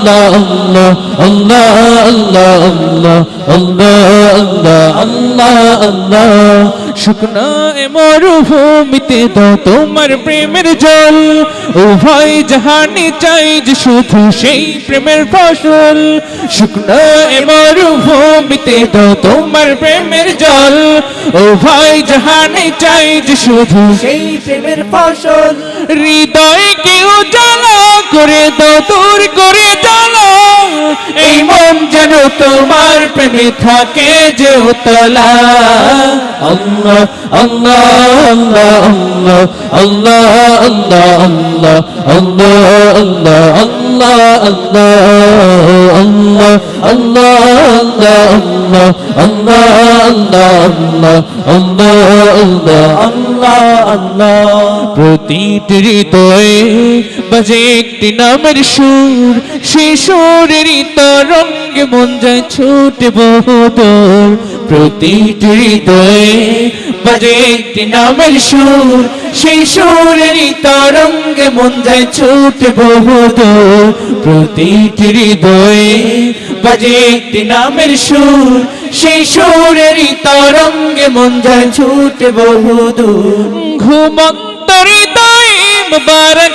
Allah Allah Allah Allah Allah Allah Allah Allah শুকনা মরুভূমিতে দাও তোমার প্রেমের জল। উভয় জাহানে চাই যে শুধু সেই প্রেমের ফসল। শুকনা মরুভূমিতে দাও তোমার প্রেমের জল। উভয় জাহানে চাই যে শুধু সেই প্রেমের ফসল। হৃদয়কে উজালা করে দাও দূর করে তোমার প্রেমে থাকে যে উতলা আল্লাহ আল্লাহ আল্লাহ আল্লাহ আল্লাহ আল্লাহ আল্লাহ আল্লাহ আল্লাহ আল্লাহ আল্লাহ আল্লাহ আল্লাহ আল্লাহ আল্লাহ আল্লাহ আল্লাহ আল্লাহ প্রতিটি হৃদয়ে বাজে একটি নামের সুর সেই সুরের তরঙ্গে মন যায় ছুটে বহুদূর। প্রতিটি হৃদয়ে বাজে একটি নামের সুর সেই সুরের তরঙ্গে মন যায় ছুটে বহুদূর। প্রতিটি হৃদয়ে বাজে একটি নামের সুর সেই সুরের তরঙ্গে মন যায় ছুটে বহুদূর। ঘুমন্ত হৃদয়ে মুবারক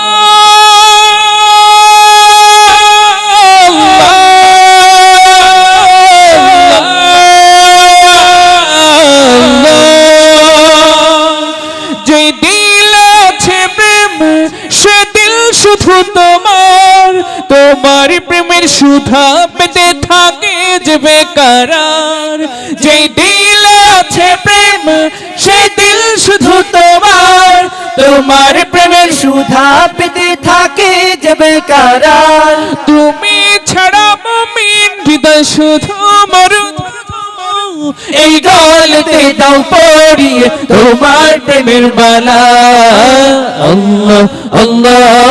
শুধু তোমার তোমার প্রেমের সুধা পেতে থাকে যে বেকারার। যে দিল আছে প্রেম সে দিল শুধু তোমার। তোমার প্রেমের সুধা পেতে থাকে যে বেকারার। তুমি ছাড়া মুমিন হৃদয় শুধু মরুদ। এই গলতে দাও পড়িয়ে তোমার প্রেমের বালা। আল্লাহ আল্লাহ।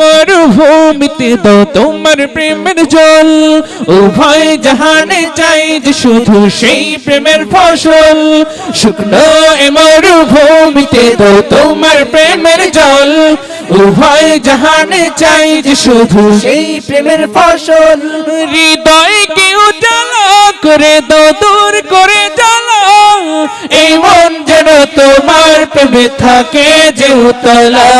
মরুভূমিতে দাও তোমার প্রেমের জল উভয় জাহানে চাই যে শুধু সেই প্রেমের ফসল শুকনো মরুভূমিতে দাও তোমার প্রেমের জল উভয় জাহানে চাই যে শুধু সেই প্রেমের ফসল হৃদয়কে উজালা করে দাও দূর করে জ্বালা এই মন যেন তোমার প্রেমে থাকে যে উতলা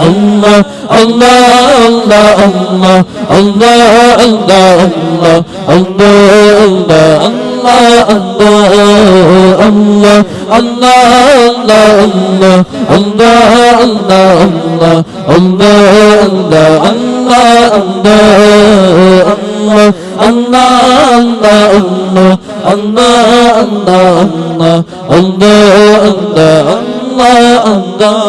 আল্লাহ আল্লাহ আল্লাহ আল্লাহ আল্লাহ আল্লাহ আল্লাহ আল্লাহ আল্লাহ আল্লাহ আল্লাহ আল্লাহ আল্লাহ Allah Allah Allah